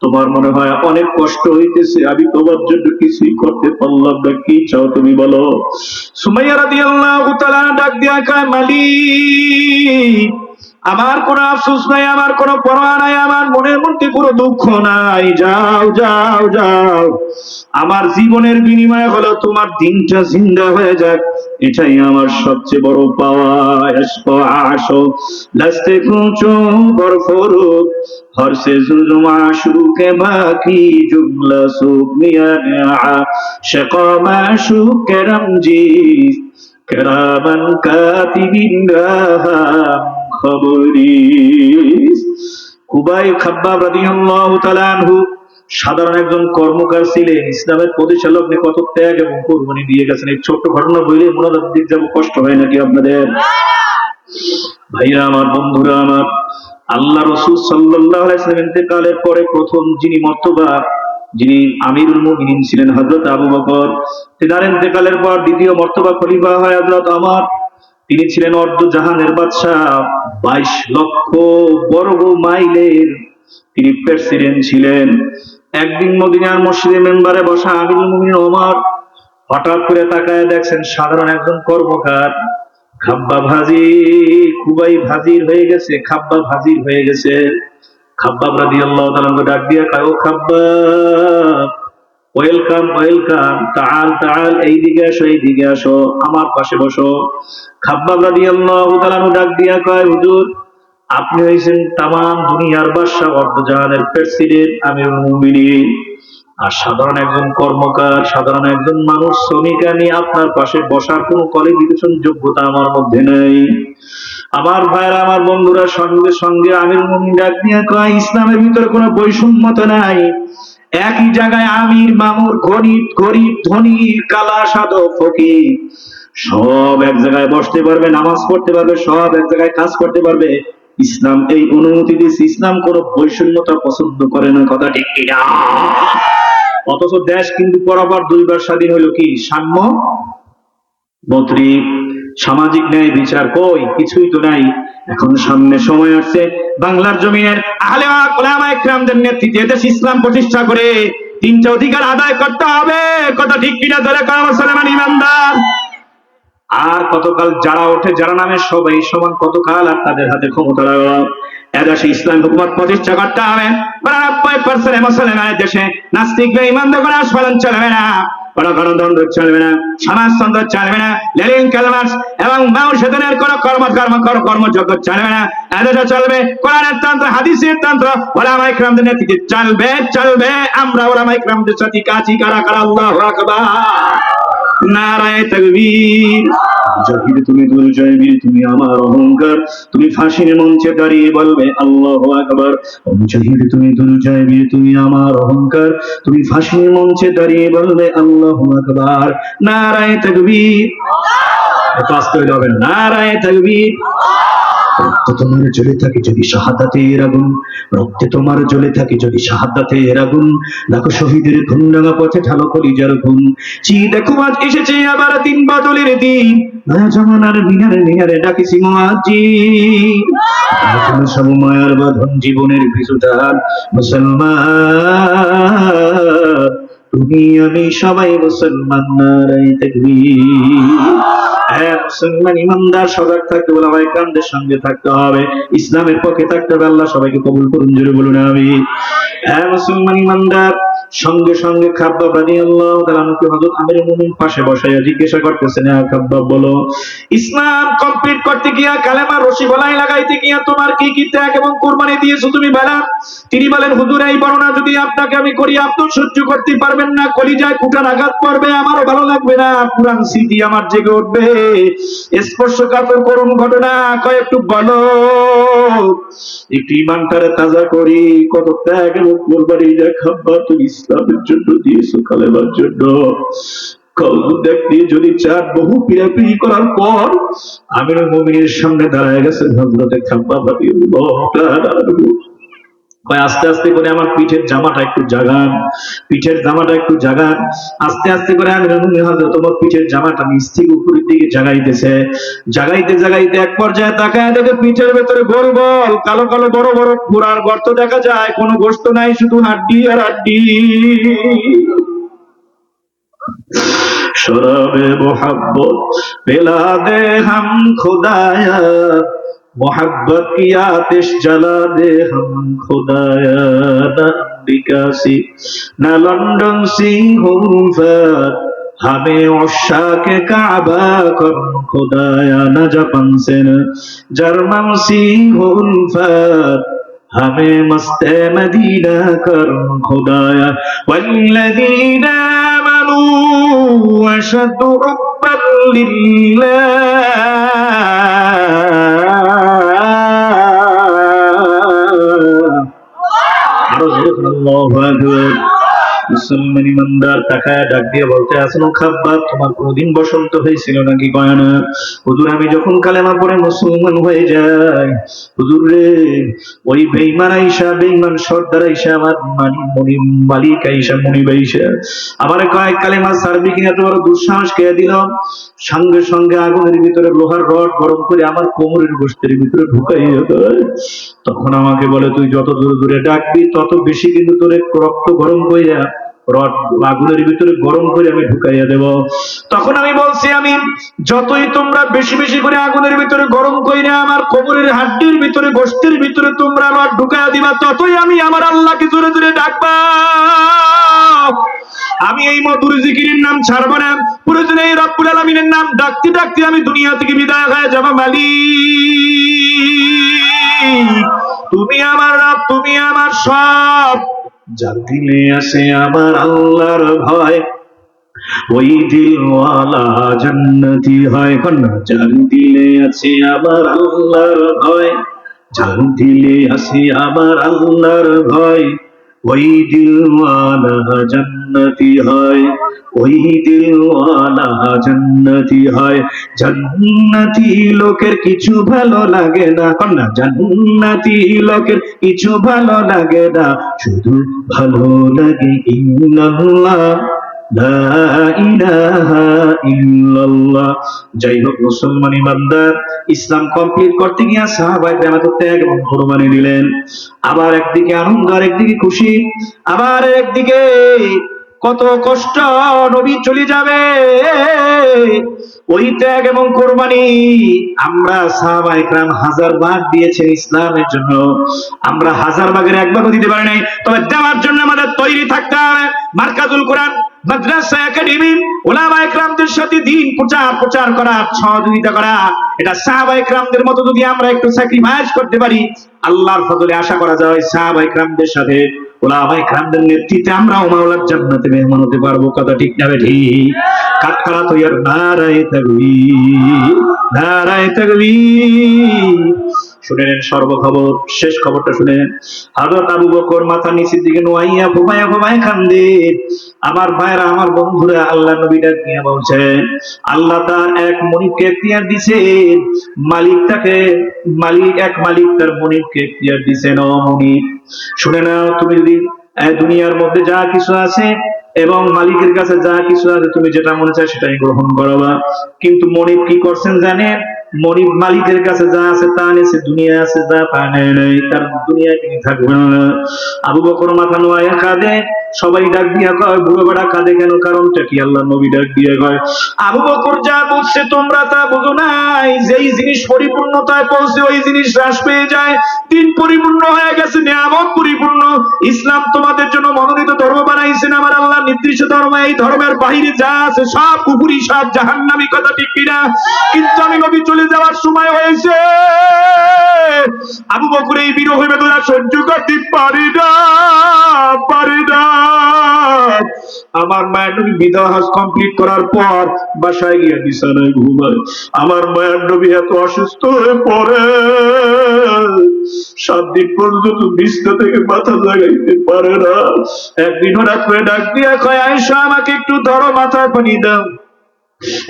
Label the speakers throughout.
Speaker 1: তোমার মনে হয় অনেক কষ্ট হইতেছে, আমি তোমার জন্য কিছুই করতে পারলাম না, কি চাও তুমি বলো? সুমাইয়া রাধি আল্লাহ ডাক দিয়া কায়, মালিক আমার কোনো আফসোস নাই, আমার কোনো পরোয়া নাই, আমার মনের মধ্যে কোনো দুঃখ নাই। যাও যাও যাও। আমার জীবনের বিনিময় হলো তোমার দিনটা জিন্দা হয়ে যাক। এটাই আমার সবচেয়ে বড় পাওয়া আসো লাস্তে কুচো বরফরো হর সে জুলুম আশু কে বাকি, জুমলা সুখ নিয়া শেকো মাশু কেরম জি কেরামান কাতিবিন রাহাম সাধারণ একজন কর্মকার ছিলেন, ইসলামের নিয়ে কত ত্যাগ এবং কোরবানি দিয়ে গেছেন। এই ছোট্ট ঘটনা বইলে মনোযোগ দিক যাব, কষ্ট হয় নাকি আপনাদের? ভাইরা আমার, বন্ধুরা আমার, আল্লাহ রসুল সাল্লাহ ইন্তেকালের পরে প্রথম যিনি মর্তবা, যিনি আমিরুল ছিলেন, হযরত আবু বকর, তেনার ইন্তেকালের পর দ্বিতীয় মর্তবা খলিফা হয় হযরত আমার। তিনি ছিলেন অর্ধ জাহানের বাদশাহ, বাইশ লক্ষ বর্গ মাইলের তিনি প্রেসিডেন্ট ছিলেন। একদিন মদিনার মসজিদে মেম্বারে বসা আমিরুল মুমিনিন ওমর হঠাৎ করে তাকায় দেখছেন সাধারণ একজন কর্মকার। খাব্বা ভাজি, খুবই ভাজির হয়ে গেছে, খাব্বা ভাজির হয়ে গেছে। খাব্বাব রাদিয়াল্লাহু তাআলা ডাক দিয়া কয়, ও খাব্বাব ওয়েলকাম ওয়েলকাম। তাআল তাআল, এইদিকে আসো এইদিকে আসো। আমার পাশে বসো। খাব্বাব রাদিয়াল্লাহু তাআলা ডাক দিয়া কয়, হুজুর, আপনি হয়েছেন তামাম দুনিয়ার বাদশাহ, অর্ধজাহানের প্রেসিডেন্ট আমিরুল মুমিনিন আর সাধারণ একজন কর্মকার, সাধারণ একজন মানুষ, শ্রমিক নিয়ে আপনার পাশে বসার কোনো কোয়ালিফিকেশন যোগ্যতা আমার মধ্যে নেই। আমার ভাইরা আমার বন্ধুরা, সঙ্গে সঙ্গে আমির মুমিন ডাক দিয়ে কয়, ইসলামের ভিতরে কোনো বৈষম্যতা নাই। একই জায়গায় আমির, মামুর, গরিব গরিব, ধনী, কালা, সাধক, ফকির। সব এক জায়গায় বসতে পারবে, নামাজ পড়তে পারবে, সব এক জায়গায় কাজ করতে পারবে। ইসলাম এই অনুমতি দিয়েছে, ইসলাম কোনো বৈষম্যতা পছন্দ করে না, কথা ঠিক অথচ দেশ কিন্তু পরপর দুইবার স্বাধীন হলো কি? সাম্য মৈত্রী সামাজিক ন্যায় বিচার কই? কিছুই তো নাই। এখন সামনে সময় আসছে। বাংলার জমিনের ইকরামদের নেতৃত্বে দেশ ইসলাম প্রতিষ্ঠা করে তিনটা অধিকার আদায় করতে হবে। কত ঠিক কিনা ধরে ইমানদার? আর কতকাল যারা ওঠে, যারা নামে, সবাই সমান কতকাল আর তাদের হাতে ক্ষমতা লাগা এদেশে ইসলাম হুকুমত প্রতিষ্ঠা করতে হবে। নব্বই পার্সেন্ট মুসলমানের দেশে নাস্তিক ইমানদার কোনো আস্ফালন চলবে না। কোনো গণতন্ত্র চলবে না সমাজতন্ত্র চলবে না, লেলিন ক্যালমার্স এবং চলবে না। তন্ত্র, হাদিসের তন্ত্র, ওলামা ইকরামদের আমরা ওলামা ইকরামদের সাথে কাছি কারা? কারা? আল্লাহ আকবার। নারায় তকবীর। জহির তুমি দুর্জয়বীর তুমি আমার অহংকার। তুমি ফাঁসির মঞ্চে দাঁড়িয়ে বলবে আল্লাহ আকবার। জহির তুমি দুর্জয়বীর তুমি আমার অহংকার। তুমি ফাঁসির মঞ্চে দাঁড়িয়ে বলবে আল্লাহ আকবার। নারায় তকবীর। আসতে হইলে হবে। নারায় তকবীর। রক্ত তোমার জ্বলে থাকে যদি শাহাদাতের আগুন রক্তে তোমার জ্বলে থাকে যদি শাহাদাতের আগুন দেখো শহীদের খুন্ডাঙ্গা পথে ঢালো কলিজার ঘুম। চি দেখো, আজ এসেছে আবার দিন বদলের দিন। নয়া জমানার মিনারে মিনারে ডাকিছি মাজি এখন সব বাঁধন জীবনের পিছুটান মুসলমান তুমি আমি সবাই মুসলমান নারাই থাকবি হ্যাঁ মুসলমান ইমানদার, সজাগ থাকতে বলে ভাই কান্দের সঙ্গে থাকতে হবে। ইসলামের পক্ষে থাকতে হবে, আল্লাহ সবাইকে কবুল করুন, জোরে বলুন আমি হ্যাঁ মুসলমান ইমানদার সঙ্গে সঙ্গে খাব্বাব রাদিয়াল্লাহু তাআলা আমাকে হযরত আমিরুল মুমিনিন পাশে বসাইয়া জিজ্ঞাসা করতেছেন হ্যাঁ খাব্বাব বলো। ইসলাম কমপ্লিট করতে গিয়া কালেমা রশি গলায় লাগাইতে গিয়া তোমার কি কি ত্যাগ এবং কুরবানি দিয়েছ তুমি বলা? তিনি বলেন, হুজুর, এই বর্ণনা যদি আপনাকে আমি করি, আপনি সহ্য করতে পারবেন না। কলিজায় কুটার আঘাত পড়বে, আমারও ভালো লাগবে না। পুরান স্মৃতি আমার জেগে উঠবে। স্পর্শকাতর করুন ঘটনা, কয় একটু বলো। একটু ইমানটারে তাজা করি, কত ত্যাগ এবং কোরবানি দেখাবা তুমি ইসলামের জন্য দিয়েছ কালেমার জন্য। যদি চার বহু পিড়াপিড়ি করার পর মুমিনের সামনে দাঁড়ায় গেছেন হজরতে খাব্বা ভাবি কয় আস্তে আস্তে করে আমার পিঠের জামাটা একটু জাগান, পিঠের জামাটা একটু জাগান, আস্তে আস্তে করে আমি হাজার তোমার পিঠের জামাটা নিচ উপরের দিকে জাগাইতেছে। জাগাইতে জাগাইতে এক পর্যায়ে তাকায় দেখে পিঠের ভেতরে গোল গোল, কালো কালো বড় বড় ঘোড়ার গর্ত দেখা যায়, কোনো গোস্ত নাই, শুধু হাড্ডি আর হাড্ডি। সরবে মোহাম্মদ পেলা দে হাম খোদায়া মোহাবত কি আতিশ জ্বালা দে হম খুদায়া বিকাশি। না লন্ডন সিংহ হামে অশাকে কাবা কর খুদা না জাপান সেন। জার্মান সিংহ ہمیں مست مدینہ کر خدایا والذین آمنوا وشد حبا للہ اللہ اکبر মুসলমান তাকায় ডাক দিয়ে বলতে আসলো তোমার কোনদিন বসন্ত হয়েছিল নাকি কয় না হুজুর, আমি যখন কালেমা পড়ে মুসলমান হয়ে যাই। হুজুর রে, ওই বেঈমান আইসা বেঈমান সর্দার আইসা, আমার মানি মনি মালিক আইসা মনি বাইসা আমার কয়েক কালেমা কিনা তোমার দুঃসাহস খেয়ে দিলাম সঙ্গে সঙ্গে আগুনের ভিতরে লোহার রড গরম করে আমার কোমরের গোষ্ঠের ভিতরে ঢুকাই তখন আমাকে বলে, তুই যত দূরে দূরে ডাকবি, তত বেশি কিন্তু তোর রক্ত গরম হইয়া রড আগুনের ভিতরে গরম করে আমি ঢুকাইয়া দেব। তখন আমি বলছি আমি যতই তোমরা বেশি বেশি করে আগুনের ভিতরে গরম কইরা আমার কোমরের হাড্ডির ভিতরে, গোষ্ঠীর ভিতরে তোমরা রড ঢুকাইয়া দিবা, ততই আমি আমার আল্লাহকে জোরে জোরে ডাকবা। আমি এই মধুর জিকিরের নাম ছাড়বো না। প্রয়োজনে এই রব্বুল আলমিনের নাম ডাকতে ডাকতে আমি দুনিয়া থেকে বিদায় হয়ে যাব, মালিক। তুমি আমার রব, তুমি আমার সব। যার দিলে আসে আমার আল্লাহর ভয়। ওই দিলওয়ালা জান্নাতি হয় কন্যা যার দিলে আছে আমার আল্লাহর ভয়। যার দিলে আছে আমার আল্লাহর ভয়। ওই দিলওয়ালা জন্নতি হয় ওই দিলওয়ালা জন্নতি হয়। জন্নতি লোকের কিছু ভালো লাগে না কন্যা জন্নতি লোকের কিছু ভালো লাগে না, শুধু ভালো লাগে ইন্নাল্লাহ। যাই হোক মুসলমান ইমানদার, ইসলাম কমপ্লিট করতে গিয়ে সাহাবাই বেমাত ত্যাগ এবং কোরবানি দিলেন আবার একদিকে আনন্দ, আর একদিকে খুশি। আবার একদিকে কত কষ্ট, নবী চলে যাবে। ওই ত্যাগ এবং কোরবানি আমরা সাহাবা ইকরাম হাজার ভাগ দিয়েছেন ইসলামের জন্য। আমরা হাজার ভাগের একবারও দিতে পারি নাই। তবে দেওয়ার জন্য আমাদের তৈরি থাকতে হবে। মার্কাজুল কোরআন মাদ্রাসা একাডেমি ওলামা একরামদের সাথে দিন প্রচার প্রচার করা, সহযোগিতা করা। এটা সাহাবা একরামদের মতো যদি আমরা একটু স্যাক্রিফাইস করতে পারি, আল্লাহর ফজলে আশা করা যায় সাহাবা একরামদের সাথে। ওলামা একরামদের নেতৃত্বে আমরাও মাওলার জান্নাতে মেহমান হতে পারব। কথা ঠিক না ঠিক? কাটকারা তৈয়ার, নারায় থাকবি নারায় থাকবি শুনে নেন, সর্বখবর, শেষ খবরটা শুনে নেন। হযরত আবু বকর মাথা নিচের দিকে নোয়াইয়া ফোপায়া ফোপায়া কান্দে। আমার ভাইরা, আমার বন্ধুরা, আল্লাহ নবী ডাক নিয়ে বলছে, আল্লাহ তার এক মনিককে এখতিয়ার দিছে। মালিক তাকে মালিক, এক মালিক তার মনিককে এখতিয়ার দিছে ন মনিক শুনে নাও, তুমি যদি দুনিয়ার মধ্যে যা কিছু আছে, এবং মালিকের কাছে যা কিছু আছে, তুমি যেটা মনে চায় সেটাই গ্রহণ করবা। কিন্তু মনিব কি করছেন জানেন? মনিব মালিকের কাছে যা আছে তা নিয়েছে দুনিয়া আছে, যা তা নেয় নাই, তার দুনিয়া তিনি থাকবে আবু বকর মাথা নোয়া কাঁদে, সবাই ডাক দিয়া কয়, বুড়ো বেড়া কাঁদে কেন? কারণটা কি? আল্লাহ নবী ডাক দিয়ে কয়, আবু বকর যা বলছে তোমরা তা বুঝো নাই। যেই জিনিস পরিপূর্ণতায় পৌঁছে, ওই জিনিস হ্রাস পেয়ে যায়। দিন পরিপূর্ণ হয়ে গেছে, নিয়ামত পরিপূর্ণ। ইসলাম তোমাদের জন্য মনোনীত ধর্ম বানাইছেন আমার আল্লাহ। নির্দিষ্ট ধর্ম, এই ধর্মের বাহিরে যা আছে, সব কুকুরি সব জাহান্নামি কথা ঠিক কিনা? কিন্তু আমি নবী যাওয়ার সময় হয়েছে। আবু বকর এই বিরহ বেদনা সহ্য করতে পারি না আমার মায়ের নবী বিদায় কমপ্লিট করার পর বাসায় গিয়ে বিছানায় ঘুমায়। আমার মায়ের নবী এত অসুস্থ হয়ে পড়ে। সাত দিন পর্যন্ত বিছনা থেকে মাথা লাগাইতে পারে না। একদিন হঠাৎ করে ডাক দিয়ে কয় আয়সা আমাকে একটু ধরো মাথায় পানি দাও।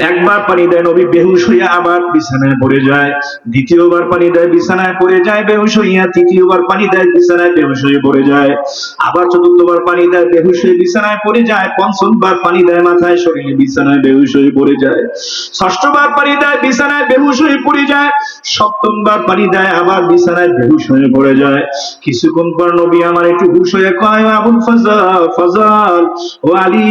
Speaker 1: একবার পানি দেয় নবী, বেহুশ হইয়া আবার বিছানায় পড়ে যায়। দ্বিতীয়বার পানি দেয় বিছানায় পড়ে যায়, বেহুশ হইয়া তৃতীয়বার পানি দেয় বিছানায় বেহুশ হয়ে পড়ে যায়। আবার চতুর্থবার পানি দেয় বেহুশ হয়ে বিছানায় পড়ে যায়, পঞ্চমবার পানি দেয় মাথায়, শরীরে বিছানায় বেহুশ হয়ে পড়ে যায়। ষষ্ঠবার পানি দেয় বিছানায় বেহুশ হয়ে পড়ে যায়, সপ্তমবার পানি দেয় আবার বিছানায় বেহুশ হয়ে পড়ে যায়। কিছুক্ষণ পর নবী আমার একটু হুশ হয়ে কয়, আবুল ফজল ফজল, ও আলী,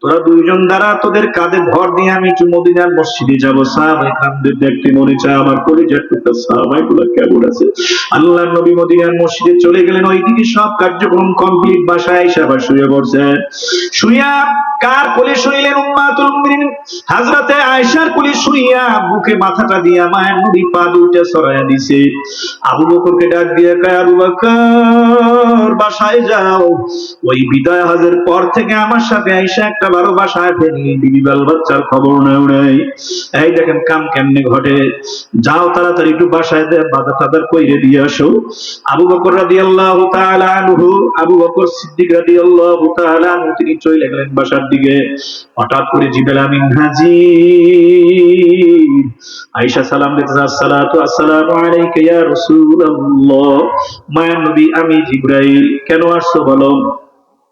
Speaker 1: তোরা দুইজন দ্বারা তোদের কাঁধে ভর দিয়ে আমি একটু মদিনার মসজিদে যাব। সাহাবাই কামদের দেখতে মনে চায়, আমার পরিচয় টুকটা সাহাবাই কেমন আছে? আল্লাহ নবী মদিনার মসজিদে চলে গেলেন। ওইদিকে সব কার্যক্রম কমপ্লিট বাসায় এসে আবার শুয়ে পড়ছে। কার কোলে উম্মাতুল মুমিনিন। হযরতে আয়েশার কোলে শুইয়া বুকে মাথাটা দিয়া মায়ের নবী পা দুইটা সরায়া দিছে। আবু বকরকে ডাক দিয়ে কয়, আবু বাসায় যাও। ওই বিদায় হজের পর থেকে আমার সাথে আয়েশা একটা বারো বাসায় ফেরি। বিবি বাচ্চার খবর নেও নাই। এই দেখেন কাম কেমনে ঘটে? যাও তাড়াতাড়ি একটু বাসায় দে কইরে দিয়ে আসো। আবু বকর আনহু, আবু বকর সিদ্দিক আনহু, তিনি চলে গেলেন বাসার দিকে। হঠাৎ করে জিবেল আমিন সালাম আসসালামু আলাইকা ইয়া রাসূলুল্লাহ। মায়া নবী, আমি জিব্রাইল। কেন আসছো বলো?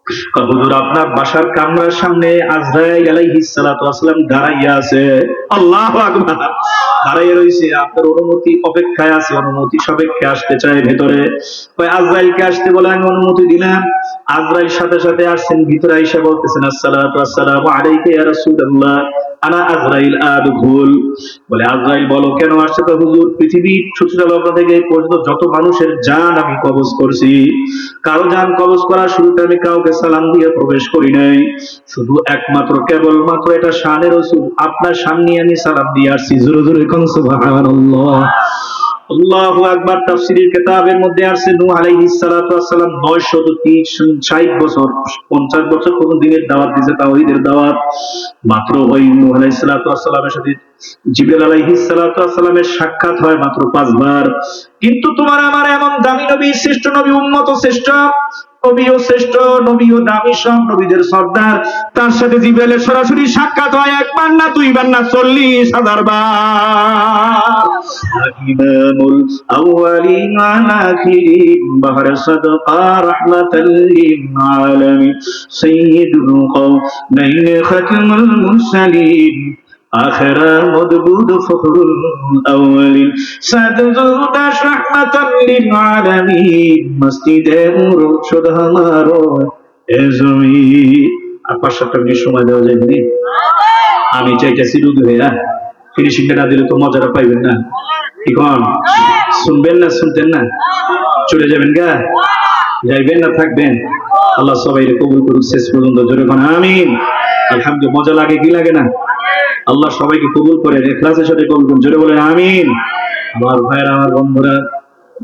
Speaker 1: হুজুর, আপনার বাসার কামরার সামনে আজরাইল আলাইহিস সালাতু ওয়াসালাম দাঁড়াইয়া আছে। আল্লাহু আকবার। রইছে। আপনার অনুমতি অপেক্ষায় আছে। অনুমতি আসতে চায় আসতে বলে আমি অনুমতি দিলাম। আজরাইল সাথে সাথে আসছেন। ভিতরে আইসা বলতেছেন, আসসালাতু আসসালামু আলাইকা ইয়া রাসূলুল্লাহ, আনা আজরাইল বলে, আজরাইল বলো, কেন আসছে? তো হুজুর, পৃথিবীর সূচনা লগ্ন থেকে পর্যন্ত যত মানুষের জান আমি কবজ করছি। কারও জান কবজ করার শুরুতে আমি কাউকে সালাম দিয়ে প্রবেশ করি নাই। শুধু একমাত্র, কেবলমাত্র এটা শানের রসুল আপনার সামনে আমি সালাম দিয়ে আসছি। জোরে জোরে কোন আল্লাহু আকবার, তাফসীরের কিতাবের মধ্যে আছে নূহ আলাইহিস সালাতু ওয়াসসালাম 960 বছর 50 বছর কোন দিনের দাওয়াত দিয়েছে তাওহীদের দাওয়াত। মাত্র ওই নূহ আলাইহিস সালাতু ওয়াসসালামের সাথে জিবরিল আলাইহিস সালাতু ওয়াসসালামের সাক্ষাৎ হয় মাত্র পাঁচবার। কিন্তু তোমার আমার এমন দামি নবী, শ্রেষ্ঠ নবী, উম্মত শ্রেষ্ঠ নবীও শ্রেষ্ঠ, নবীও দামি সব নবীদের সর্দার। তার সাথে জিব্রাইলের সরাসরি সাক্ষাৎ হয় একবার না দুইবার না চল্লিশ হাজার বার। ইমামুল আউয়ালিন ওয়াল আখিরিন বাহর সাদকা রাহমাতাল মুরসালিন। آخر مدبود فخر الأولين سدود رحمة للعالمين مسجد مرشد ہمارو এ জমি আর পাঁচ সাতটা মিনিট সময় দেওয়া যায় দিদি আমি চাইতেছি রুদ হইয়া ফিনিশিংটা না দিলে তো মজাটা পাইবেন না কি কন শুনবেন না শুনতেন না চলে যাবেন গা যাইবেন না থাকবেন? আল্লাহ সবাই কবুল করুক, শেষ পর্যন্ত জোরে কোন আমিন। আলহামদুলিল্লাহ, মজা লাগে, কি লাগে না? আল্লাহ সবাইকে কবুল করে, এখলাসের সাথে কবুল করুন জোরে বলেন, আমিন। আমার ভাইয়েরা, আমার বন্ধুরা,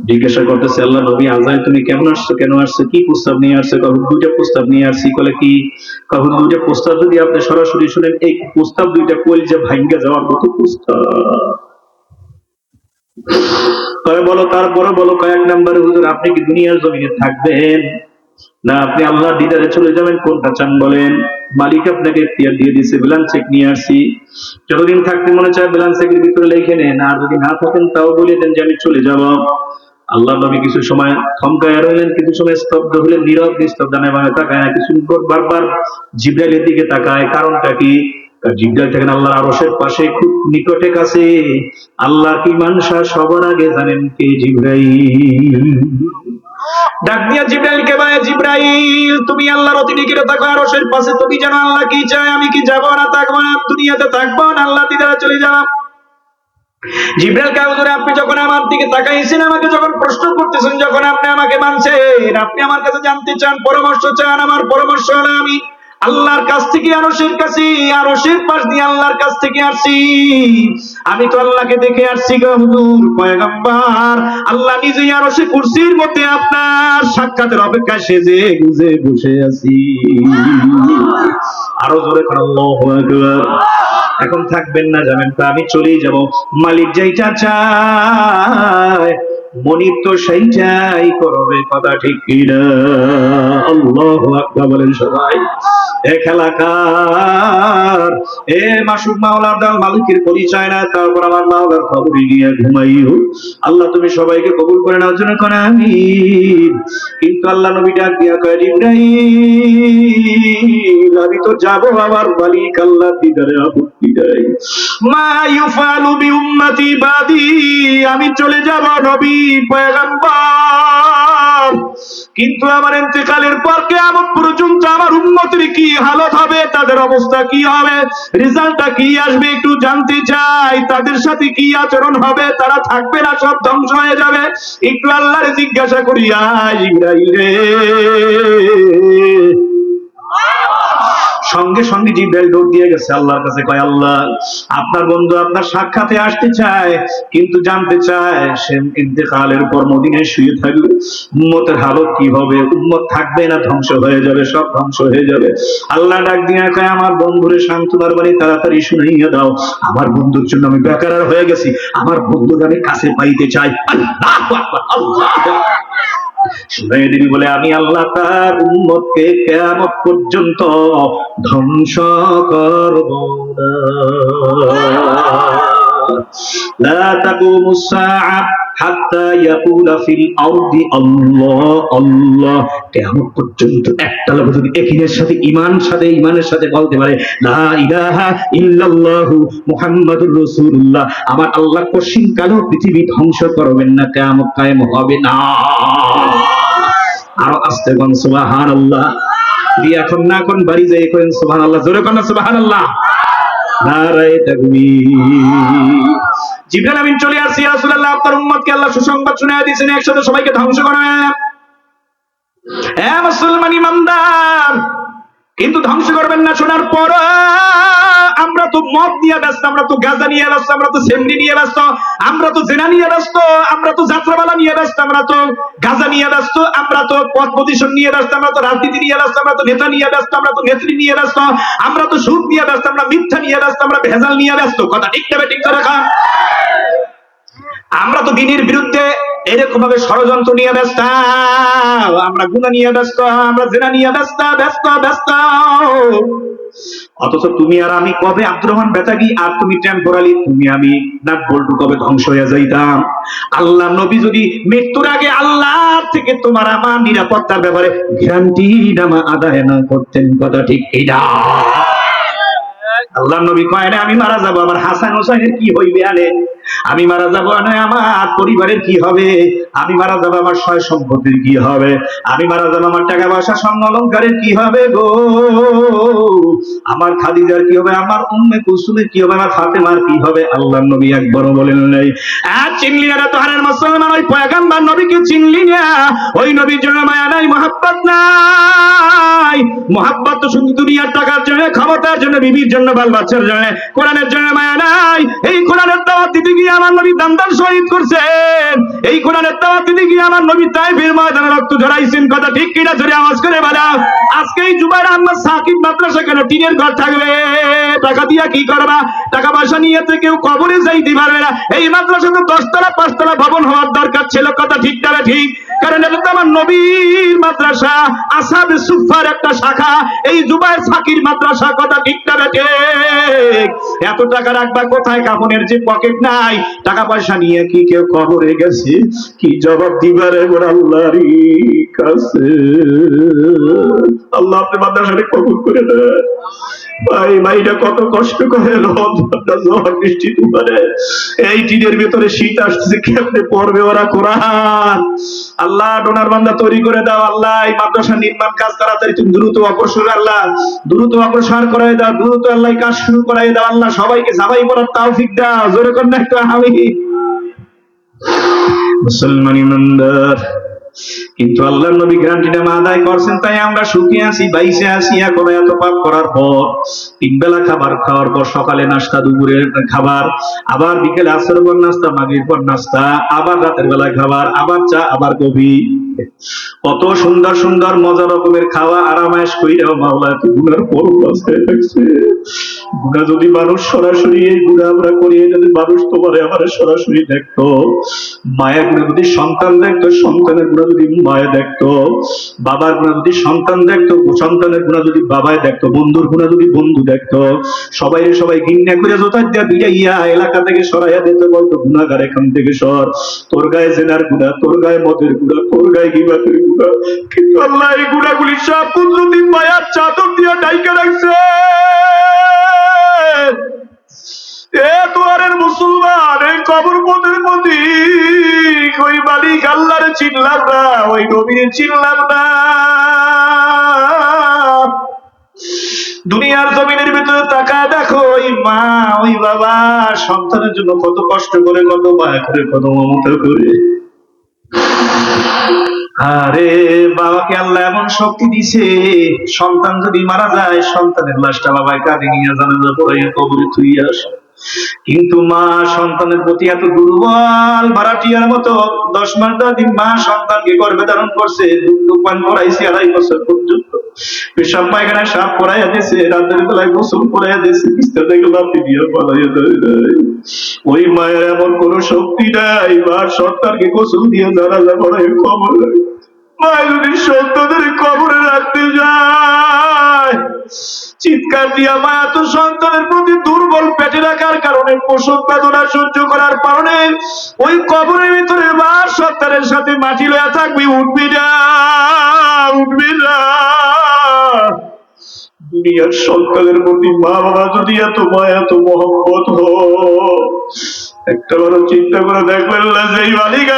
Speaker 1: জিজ্ঞাসা করতেছে, আল্লাহ নবী আজাই তুমি কেমন আসছো? কেন আসছো? কি প্রস্তাব নিয়ে আসছো? কখন দুইটা প্রস্তাব নিয়ে আসছি? কলে কি, কখন দুইটা প্রস্তাব যদি আপনি সরাসরি শুনেন, এই প্রস্তাব দুইটা কইল যে ভাঙ্গা যাওয়ার মতো প্রস্তাব। তবে বলো, তারপরে বলো, কয়েক নাম্বার হুজুর, আপনি কি দুনিয়ার জমিনে থাকবেন? না, আপনি আল্লাহ দিদারে চলে যাবেন, কোনটা চান বলেন? মালিক আপনাকে এখতিয়ার দিয়ে দিয়েছে ব্যালেন্স চেক নিয়ে আসছি যতদিন থাকতে মনে চায় ব্যালেন্স চেকের ভিতরে লিখে নেন। আর যদি না থাকেন, তাও বলে দেন যে আমি চলে যাব। আল্লাহ নবী কিছু সময় থমকায় রইলেন, কিছু সময় স্তব্ধ হলেন, নীরব নিস্তব্ধ মানে তাকায় না কিছু বারবার জিব্রাইলের দিকে তাকায়। কারণটা কি? জিব্রাইল থাকেন আল্লাহর আরশের পাশে খুব নিকটে কাছে আল্লাহ কি মানসা সবার আগে জানেন কে জিব্রাইল? ডাক দিয়া জিব্রাইলকে বলে জিব্রাইল? তুমি আল্লাহর অতি নিকটে থাকো, আরশের পাশে। তুমি জানো আল্লাহ কি চায়, আমি কি যাব না থাকব না? দুনিয়াতে থাকব না, আল্লাহ দিদারা চলে যাব জিব্রাইল কাউদুরে আপনি যখন আমার দিকে তাকাইছেন, আমাকে যখন প্রশ্ন করতেছেন, যখন আপনি আমাকে মানছেন, আপনি আমার কাছে জানতে চান, পরামর্শ চান, আমার পরামর্শ হলো আমি আল্লাহর কাছ থেকে আরশের কাছে আরশের পাশ দিয়ে আল্লাহর কাছ থেকে আসছি। আমি তো আল্লাহকে দেখে আসছি গো হুজুর, পয়গম্বর। আল্লাহ নিজেই আরশে কুরসির মধ্যে আপনার সাক্ষাতের অপেক্ষায় সেজে গুজে বসে আছি। আরও জোরে কর আল্লাহু আকবার। এখন থাকবেন না যাবেন তো, আমি চলেই যাব। মালিক যাইটা চায় মনির তো সেইটাই করবে, কথা ঠিক কিনা? আল্লাহ বলেন সবাই। এ মাসুক মাওলার মালিকের পরিচয় না, তারপর আমার মাওলার নিয়ে ঘুমাইও। আল্লাহ তুমি সবাইকে কবুল করে নেওয়ার জন্য করে আমি কিন্তু আল্লাহ নবী ডাক দিয়া কয় জিব্রাইল আমি তো যাব আমার মালিক আল্লাহ দিদারে আপত্তি নাই। মা ইউফালু বি উম্মতি বাদি, আমি চলে যাব নবী পয়গম্বর। কিন্তু আমার ইন্তেকালের পর কিয়ামত পর্যন্ত আমার উম্মতের কি হালত হবে, তাদের অবস্থা কি হবে, রেজাল্টটা কি আসবে একটু জানতে চাই। তাদের সাথে কি আচরণ হবে, তারা থাকবে না, সব ধ্বংস হয়ে যাবে। একটু আল্লাহরে জিজ্ঞাসা করি, আয় ইব্রাহিম সঙ্গে সঙ্গে জিব্রাইল দৌড় দিয়ে গেছে, আল্লাহর কাছে কয়, আল্লাহ, আপনার বন্ধু আপনার সাক্ষাতে আসতে চায়, কিন্তু জানতে চায়, সে ইন্তেকালের উপর মদিনায় শুয়ে থাকবে। উম্মতের হালত কি হবে? উম্মত থাকবে না, ধ্বংস হয়ে যাবে, সব ধ্বংস হয়ে যাবে। আল্লাহ ডাক দিয়ে কয়, আমার বন্ধুরে সান্ত্বনার বাড়ি তাড়াতাড়ি শুনাইয়া দাও। আমার বন্ধুর জন্য আমি বেকার হয়ে গেছি। আমার বন্ধুর আমি কাছে পাইতে চাই। আল্লাহু আল্লাহু আকবার। শুনাই দিবি বলে আমি আল্লাহ তার উম্মতকে কেয়ামত পর্যন্ত ধ্বংস করব না لا تقوم الساعة حتى يقول في الأرض الله الله কেয়ামত পর্যন্ত একটা লোক যদি একিনের সাথে ইমান সাথে ইমানের সাথে বলতে পারে লা ইলাহা ইল্লাল্লাহু মুহাম্মাদুর রাসূলুল্লাহ আমার আল্লাহ কশিন কালো পৃথিবী ধ্বংস করবেন না কেয়ামত কায়েম হবে না আরও আস্তে কোন সুবাহান আল্লাহ দিয়ে এখন না কোন বাড়ি যাই কোন সুবাহান আল্লাহ জোরে কোন সুবাহান আল্লাহ নারায় তাকবি জিবরাইল আমিন চলে আসছি রাসূলুল্লাহ, আপনার উম্মতকে আল্লাহ সুসংবাদ শুনিয়ে দিয়েছেন, একসাথে সবাইকে ধ্বংস করবে এ মুসলমান ইমানদার কিন্তু ধ্বংস করবেন না শোনার পর আমরা তো মদ নিয়ে ব্যস্ত আমরা তো গাঁজা নিয়ে ব্যস্ত আমরা তো সেমনি নিয়ে ব্যস্ত আমরা তো জেনা নিয়ে ব্যস্ত আমরা তো যাত্রাবালা নিয়ে ব্যস্ত আমরা তো গাঁজা নিয়ে ব্যস্ত আমরা তো পদ পজিশন নিয়ে ব্যস্ত আমরা তো রাজনীতি নিয়ে ব্যস্ত আমরা তো নেতা নিয়ে ব্যস্ত আমরা তো নেত্রী নিয়ে ব্যস্ত আমরা তো সুদ নিয়ে ব্যস্ত আমরা মিথ্যা নিয়ে ব্যস্ত আমরা ভেজাল নিয়ে ব্যস্ত কথা ঠিক ঠিক রাখা আমরা তো দিনের বিরুদ্ধে এরকম ভাবে ষড়যন্ত্র নিয়ে ব্যস্ত। আমরা গুণা নিয়ে ব্যস্ত, আমরা জেনা নিয়ে ব্যস্ত ব্যস্ত ব্যস্ত। অথচ তুমি আর আমি কবে আব্দুর রহমান বেতাগি আর তুমি টেম্পোরালি তুমি, আমি, নাক বল্টু কবে ধ্বংস হয়ে যাইতাম। আল্লাহ নবী যদি মৃত্যুর আগে আল্লাহ থেকে তোমার আমার নিরাপত্তার ব্যাপারে গ্যারান্টি নামা আদায় না করতেন, কথা ঠিক কিনা আল্লাহ নবী কয় না আমি মারা যাব, আমার হাসান হোসেনের কি হইবে আনে? আমি মারা যাব আমার পরিবারের কি হবে? আমি মারা যাব আমার সয় সম্পত্তির কি হবে? আমি মারা যাব আমার টাকা পয়সা স্বর্ণ অলঙ্কারের কি হবে গো? আমার খাদিজার কি হবে? আমার উম্মে কুসুমের কি হবে? আমার ফাতেমার কি হবে? আল্লাহ নবী একবারও বলেন নাই। চিনলি না মুসলমান, ওই পয়গাম্বার নবীকে চিনলি না ওই নবীর জন্য মায়া নাই, মহাব্বত নাই। মহাব্বত তো শুধু দুনিয়ার টাকার জন্য, ক্ষমতার জন্য, বিবির জন্য বাল বাচ্চার জন্য, কোরআনের জন্য মায়া নাই। এই কোরআনের দাওয়াত দিতে গিয়ে আমার নবী দান্দান শহীদ করছেন। এই কোরআনের গিয়ে আমার নবী ময়দানে রক্ত ঝরাইছেন। কথা ঠিক কিনা ঝরে আওয়াজ করে বলা আজকে এই জুবাইর আহমদ সাকিব মাদ্রাসা কেন টিনের ঘর থাকবে। টাকা দিয়া কি করবা? টাকা পয়সা নিয়ে তো কেউ কবরে যাইতে পারবে না। এই মাদ্রাসাতে দশতলা, পাঁচতলা ভবন হওয়ার দরকার ছিল। কথা ঠিক না ঠিক? কারণ এটা তো আমার নবীর মাদ্রাসা আসাবে সুফার একটা শাখা। এই জুবাইর সাকির মাদ্রাসা কথা ঠিক না ঠিক? এত টাকা রাখবা কোথায়? কাপনের যে পকেট নাই। টাকা পয়সা নিয়ে কি কেউ কবরে গেছে? কি জবাব দিবারে গোর আল্লাহরই কাছে? আল্লাহ আপনি মাদ্রাসাটা কবুল করে দেয় ভাই, ভাইটা কত কষ্ট করে ঝড় বৃষ্টি তুফানে। এই টিনের ভিতরে শীত আসতেছে, কেমনে পড়বে ওরা কোরআন? আল্লাহ, ডোনার বান্দা তৈরি করে দাও, আল্লাহ, এই মাদ্রাসা নির্মাণ কাজ তাড়াতাড়ি তুমি দ্রুত অগ্রসর, আল্লাহ, দ্রুত অগ্রসর করাই দাও, দ্রুত আল্লাহ কাজ শুরু করাই দাও, আল্লাহ, সবাইকে সবাই করার তৌফিক দাও, জোরে কর না একটু আমি মুসলমান ইমানদার। কিন্তু আল্লাহ নবী গ্যারান্টি নামা আদায় করছেন, তাই আমরা সুখে আছি, বাইসে আছি, এখন এত পাপ করার পর তিন বেলা খাবার খাওয়ার পর সকালে নাস্তা, দুপুরে খাবার, আবার বিকেলে আসর পর নাস্তা মাগরির পর নাস্তা, আবার রাতের বেলায় খাবার, আবার চা, আবার কফি। কত সুন্দর সুন্দর মজা রকমের খাওয়া, আরামায়েশ কইরাও মাওলা এত গুনার পর গুণা যদি মানুষ সরাসরি, এই গুণা আমরা করি যদি মানুষ তোমার আমার সরাসরি দেখতো, মায়ের গুণা যদি সন্তান দেখতো, সন্তানের গুণা যদি মায়ে দেখতো, বাবার গুণা যদি সন্তান দেখতো, সন্তানের গুণা যদি বাবায় দেখতো, বন্ধুর গুণা যদি বন্ধু দেখতো সবাই সবাই ঘিন্না করে জোতার দিয়া বিড়াইয়া এলাকা থেকে সরাইয়া দিতে বলতো, গুণাগার এখান থেকে সর। তোর গায়ে জেনার গুণা, তোর গায়ে মদের গুণা, তোর গায়ে গিবাতের গুণা। কিন্তু আল্লাহ এই গুণাগুলি সব কুদরতি মায়ার চাদর দিয়া ডাইকা রাখছে। এ দুয়ারের মুসলমান, এই কবর পদের প্রতি, ওই মালিক আল্লাহরে চিনলাম না, ওই নবীরে চিনলাম না। দুনিয়ার জমিনের ভিতরে তাকায় দেখো, ওই মা, ওই বাবা, সন্তানের জন্য কত কষ্ট করে, কত মায়া করে, কত মমতা করে। আরে, বাবাকে আল্লাহ এমন শক্তি দিছে, সন্তান যদি মারা যায়, সন্তানের লাশটা বাবায় কাঁদে নিয়ে জানাজা পড়াইয়া কবরে থুই আসে। কিন্তু মা সন্তানের প্রতি এত দুর্বল, ভাড়াটিয়ার মতো দশ মাস দশ দিন মা সন্তানকে গর্ভে ধারণ করছে দুধ পান করাইছে আড়াই বছর পর্যন্ত। পেশাব পায়খানা সাপ করাইয়া দিয়েছে রাতের বেলায় গোসল করাইয়া দিয়েছে বিস্তার থেকে লাফি দিয়ে পালাইয়া ওই মায়ের এমন কোন শক্তি নাই, মার সন্তানকে গোসল দিয়ে জানাজা পড়াই খবর নাই। মায়ের যদি সন্তানের কবরে রাখতে যায়, চিৎকার দিয়া মা এত সন্তানের প্রতি দুর্বল পেটে রাখার কারণে, প্রসব বেদনা সহ্য করার কারণে, ওই কবরের ভিতরে মা সন্তানের সাথে মাটি লয়া থাকবি, উঠবি না উঠবি না। দুনিয়ার সন্তানের প্রতি মা বাবা যদি এত মায়া, এত মহব্বত হয় একটা চিন্তা করে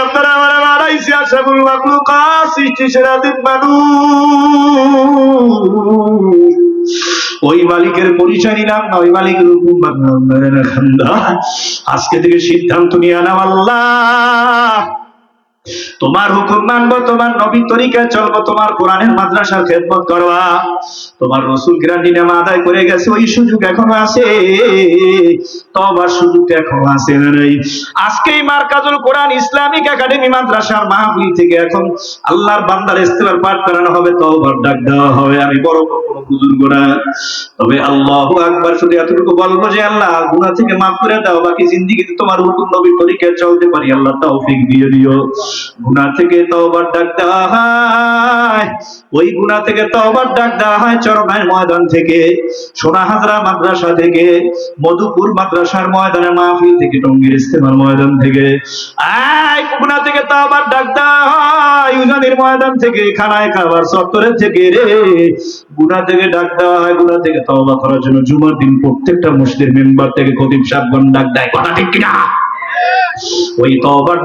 Speaker 1: আপনারা আমার করুন আশাবুল কাজ সৃষ্টি সেরা ওই মালিকের পরিচয় নিলাম না, ওই মালিকের হুকুম আজকে থেকে সিদ্ধান্ত নিয়ে আনাম আল্লাহ। তোমার হুকুম মানবো, তোমার নবী তরিকায় চলবো, তোমার কোরআনের মাদ্রাসার খেদমত করবা। তোমার রসুল গ্রান্ডি নামা আদায় করে গেছে, ওই সুযোগ এখনও আছে। তবার সুযোগ এখনও আছে না নাই। আজকেই মার্কাজুল কোরআন ইসলামিক একাডেমি মাদ্রাসার মাহফিল থেকে এখন আল্লাহর বান্দার ইস্তেমার পাঠ করানো হবে, তওবার ডাক দেওয়া হবে। আমি বড় কোনো বুজুর্গ না। তবে আল্লাহ আকবার, শুধু এতটুকু বলব যে আল্লাহ, গুনাহ থেকে মাফ করে দাও, বাকি জিন্দিগিতে তোমার হুকুম নবীর তরিকায় চলতে পারি। আল্লাহ তৌফিক দিয়ে দিও। গুনাহ থেকে তওবার ডাক ওই গুনাহ থেকে তওবার ডাক দেওয়া হয় চরমায় ময়দান থেকে, সোনা হাজরা মাদ্রাসা থেকে, মধুপুর মাদ্রাসার ময়দানে মাহফিল থেকে, টঙ্গীর ইস্তেমার ময়দান থেকে। আয় থেকে তওবার ডাক দেওয়া হয় ময়দান থেকে, খানায় খাবার চত্বরের থেকে রে। গুনাহ থেকে ডাক দেওয়া হয় থেকে তওবা করার জন্য জুমার দিন প্রত্যেকটা মসজিদের মেম্বার থেকে খতিব সাহেবগণ ডাক দেয়। কথা ঠিক কিনা? ওই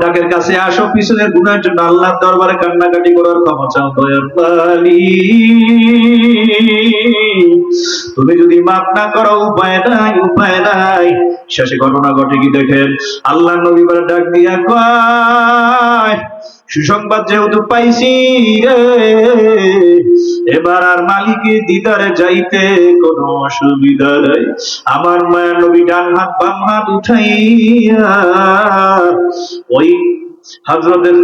Speaker 1: ডাকের কাছে আসো, পিছনের জন্য আল্লাহর দরবারে কান্নাকাটি করার ক্ষমা চাও, দয়ালি তুমি যদি মাপ না করো, উপায় নাই উপায় নাই। শেষে ঘটনা ঘটে কি দেখেন? আল্লাহ নবী ডাক দিয়া কয় সুসংবাদ যেহেতু পাইছি এবার আর মালিকের দিদারে যাইতে কোনো অসুবিধা নাই। আমার মায়া নবী ডান হাত, বাম হাত উঠাইয়া ওই হজরতের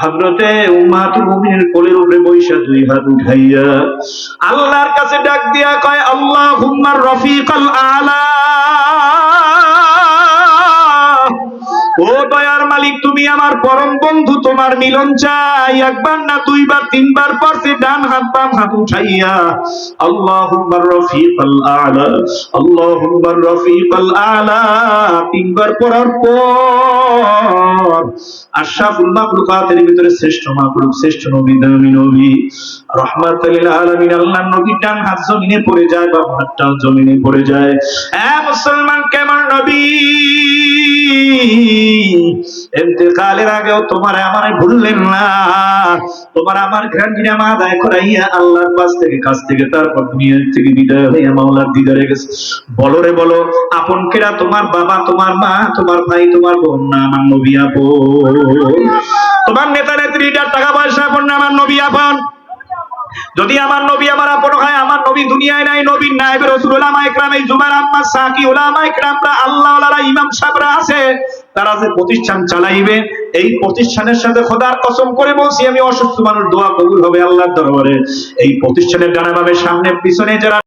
Speaker 1: হজরতে উম্মাতুল মুমিনের কোলের উপরে বৈশা দুই হাত উঠাইয়া আল্লাহর কাছে ডাক দিয়া কয় আল্লাহুম্মার রফিকাল আলা। ও দয়ার মালিক, তুমি আমার পরম বন্ধু, তোমার মিলন চাই। একবার না দুইবার, তিনবার পরছে ডান হাত, বাম হাত উঠাইয়া। আল্লাহুম্মার রফিকাল আলা আল্লাহুম্মার রফিকাল আলা। তিনবার পড়ার পর আশরাফুল মাখলুকাতের ভিতরে শ্রেষ্ঠ মাখলুক, শ্রেষ্ঠ নবী, দামি নবী। রহমাতুল আলামিন, আল্লাহর নবী ডান হাত জমিনে পড়ে যায়, বাম হাতটা জমিনে পড়ে যায়। এ মুসলমান, কেমন নবী? এতেকালের আগেও তোমার আমার ভুললেন না। তোমার আমার ঘ্রাণ আদায় করাইয়া আল্লাহর কাছ থেকে কাছ থেকে তারপর দুনিয়া থেকে বিদায় হইয়া মাওলার দিদারে গেছে। বলো রে বলো আপন কেরা? তোমার বাবা তোমার মা তোমার ভাই তোমার বোন না আমার নবী আপন? তোমার নেতা নেত্রীটার টাকা পয়সা আপন না আমার নবী আপন? যদি আমার নবী আমার আপন হয়, আমার নবী দুনিয়ায় নাই, নবীর নায়েব রসুল উলামা ইকরাম এই জুমার আম্মা, সাকি উলামা ইকরামরা, আল্লাহ ওলারা ইমাম সাহেবরা আছে, তারা যে প্রতিষ্ঠান চালাইবে, এই প্রতিষ্ঠানের সাথে খোদার কসম করে বলছি, আমি অসুস্থ মানুষ, দোয়া কবুল হবে আল্লাহর দরবারে। এই প্রতিষ্ঠানের ডানা সামনে, পিছনে যারা